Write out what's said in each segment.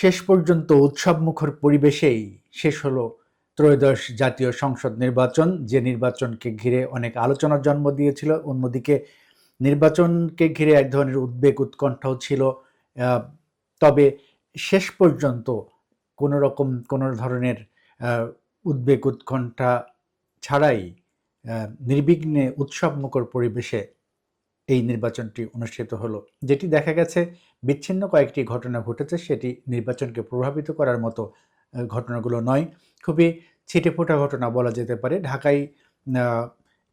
শেষ পর্যন্ত উৎসবমুখর পরিবেশেই শেষ হলো ত্রয়োদশ জাতীয় সংসদ নির্বাচন। যে নির্বাচনকে ঘিরে অনেক আলোচনার জন্ম দিয়েছিল, অন্যদিকে নির্বাচনকে ঘিরে এক ধরনের উদ্বেগ উৎকণ্ঠাও ছিল। তবে শেষ পর্যন্ত কোনো রকম কোনো ধরনের উদ্বেগ, উৎকণ্ঠা ছাড়াই নির্বিঘ্নে উৎসবমুখর পরিবেশে এই নির্বাচনটি অনুষ্ঠিত হলো। যেটি দেখা গেছে, বিচ্ছিন্ন কয়েকটি ঘটনা ঘটেছে, সেটি নির্বাচনকে প্রভাবিত করার মতো ঘটনাগুলো নয়। খুবই ছিটেফোঁটা ঘটনা বলা যেতে পারে। ঢাকায়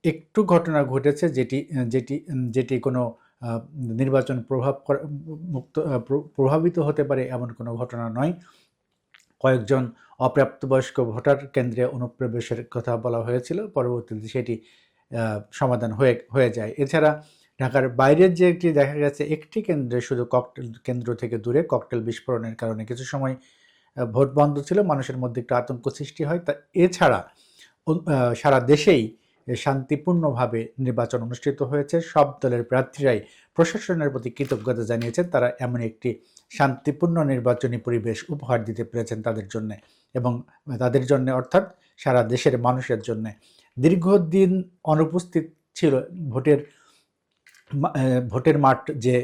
একটু ঘটনা ঘটেছে যেটি যেটি যেটি কোনো নির্বাচন প্রভাব মুক্ত প্রভাবিত হতে পারে এমন কোনো ঘটনা নয়। কয়েকজন অপ্রাপ্তবয়স্ক ভোটার কেন্দ্রে অনুপ্রবেশের কথা বলা হয়েছিল। পরবর্তীতে সেটি সমাধান হয়ে হয়ে যায়। এছাড়া ঢাকার বাইরের যে একটি দেখা গেছে, একটি কেন্দ্রে শুধু ককটেল কেন্দ্র থেকে দূরে ককটেল বিস্ফোরণের কারণে কিছু সময় ভোট বন্ধ ছিল, মানুষের মধ্যে একটু আতঙ্ক সৃষ্টি হয়। তা এছাড়া সারা দেশেই শান্তিপূর্ণভাবে নির্বাচন অনুষ্ঠিত হয়েছে। সব দলের প্রার্থীরাই প্রশাসনের প্রতি কৃতজ্ঞতা জানিয়েছেন, তারা এমন একটি শান্তিপূর্ণ নির্বাচনী পরিবেশ উপহার দিতে পেরেছেন তাদের জন্য এবং তাদের জন্য অর্থাৎ সারা দেশের মানুষের জন্য। দীর্ঘদিন অনুপস্থিত ছিল ভোটের ভোটের মাঠ যে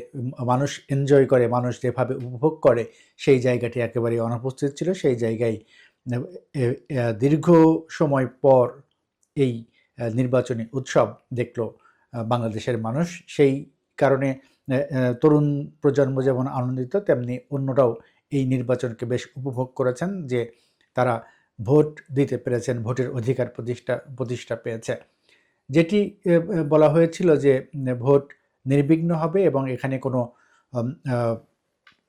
মানুষ এনজয় করে, মানুষ যেভাবে উপভোগ করে, সেই জায়গাটি একেবারে অনুপস্থিত ছিল। সেই জায়গায় দীর্ঘ সময় পর এই নির্বাচনী উৎসব দেখল বাংলাদেশের মানুষ। সেই কারণে তরুণ প্রজন্ম যেমন আনন্দিত, তেমনি অন্যরাও এই নির্বাচনকে বেশ উপভোগ করেছেন যে তারা ভোট দিতে পেরেছেন, ভোটের অধিকার প্রতিষ্ঠা প্রতিষ্ঠা পেয়েছে। যেটি বলা হয়েছিল যে ভোট নির্বিঘ্ন হবে এবং এখানে কোনো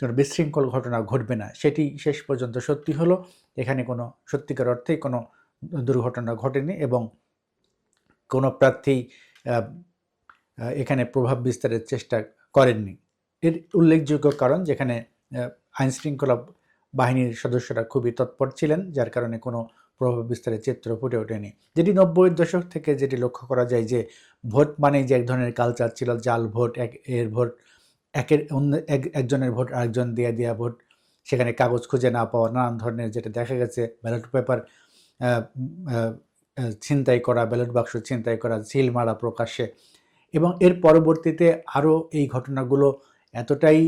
বিশৃঙ্খল ঘটনা ঘটবে না। সেটি শেষ পর্যন্ত সত্যি হলো। এখানে কোনো সত্যিকার অর্থেই কোনো দুর্ঘটনা ঘটেনি এবং কোনো প্রার্থী এখানে প্রভাব বিস্তারের চেষ্টা করেননি। এর উল্লেখযোগ্য কারণ যেখানে আইনশৃঙ্খলা বাহিনীর সদস্যরা খুবই তৎপর ছিলেন, যার কারণে কোনো প্রভাব বিস্তারের চিত্র ফুটে ওঠেনি। যেটি নব্বইয়ের দশক থেকে যেটি লক্ষ্য করা যায় যে, ভোট মানেই যে এক ধরনের কালচার ছিল, জাল ভোট, এক এর ভোট, একের অন্য, এক, একজনের ভোট, আরেকজন দিয়ে দেওয়া ভোট, সেখানে কাগজ খুঁজে না পাওয়া, নানান ধরনের যেটা দেখা গেছে ব্যালট পেপার ছিনতাই করা ব্যালট বাক্স ছিনতাই করা, সিল মারা প্রকাশ্যে। এবং এর পরবর্তীতে আরও এই ঘটনাগুলো এতটাই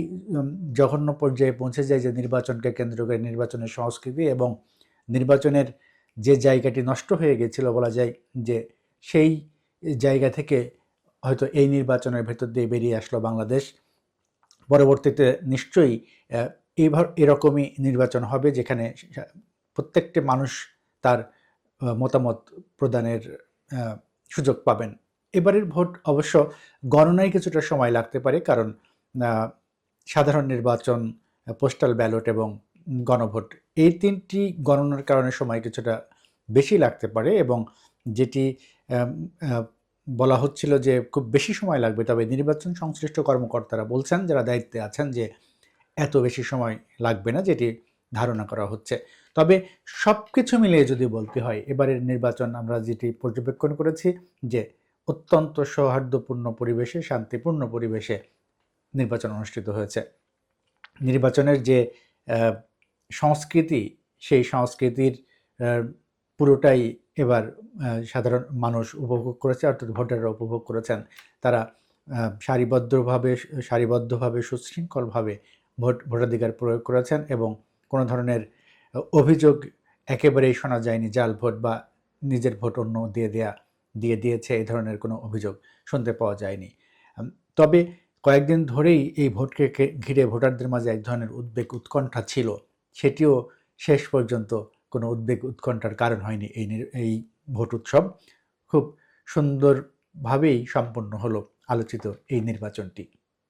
জঘন্য পর্যায়ে পৌঁছে যায় যে, নির্বাচনকে কেন্দ্র করে নির্বাচনের সংস্কৃতি এবং নির্বাচনের যে জায়গাটি নষ্ট হয়ে গেছিল বলা যায়, যে সেই জায়গা থেকে হয়তো এই নির্বাচনের ভেতর দিয়ে বেরিয়ে আসলো বাংলাদেশ। পরবর্তীতে নিশ্চয়ই এইভার এরকমই নির্বাচন হবে যেখানে প্রত্যেকটি মানুষ তার মতামত প্রদানের সুযোগ পাবেন। এবারের ভোট অবশ্য গণনায় কিছুটা সময় লাগতে পারে কারণ সাধারণ নির্বাচন পোস্টাল ব্যালট এবং গণভোট। এই তিনটি গণনার কারণে সময় কিছুটা বেশি লাগতে পারে এবং যেটি বলা হচ্ছিল যে খুব বেশি সময় লাগবে। তবে নির্বাচন সংশ্লিষ্ট কর্মকর্তারা বলছেন, যারা দায়িত্বে আছেন, যে এত বেশি সময় লাগবে না, যেটি ধারণা করা হচ্ছে। তবে সব কিছু মিলিয়ে যদি বলতে হয়, এবারের নির্বাচন আমরা যেটি পর্যবেক্ষণ করেছি, যে অত্যন্ত সৌহার্দ্যপূর্ণ পরিবেশে, শান্তিপূর্ণ পরিবেশে নির্বাচন অনুষ্ঠিত হয়েছে। নির্বাচনের যে সংস্কৃতি, সেই সংস্কৃতির পুরোটাই এবার সাধারণ মানুষ উপভোগ করেছে, অর্থাৎ ভোটাররা উপভোগ করেছেন। তারা সারিবদ্ধভাবে সারিবদ্ধভাবে, সুশৃঙ্খলভাবে ভোট, ভোটাধিকার প্রয়োগ করেছেন এবং কোনো ধরনের অভিযোগ একেবারেই শোনা যায়নি জাল ভোট বা নিজের ভোট অন্য দিয়ে দেয়া, দিয়ে দিয়েছে এই ধরনের কোনো অভিযোগ শুনতে পাওয়া যায়নি। তবে কয়েকদিন ধরেই এই ভোটকে ঘিরে ভোটারদের মাঝে এক ধরনের উদ্বেগ, উৎকণ্ঠা ছিল। সেটিও শেষ পর্যন্ত কোনো উদ্বেগ উৎকণ্ঠার কারণ হয়নি এই এই ভোট উৎসব। খুব সুন্দরভাবেই সম্পন্ন হলো আলোচিত এই নির্বাচনটি।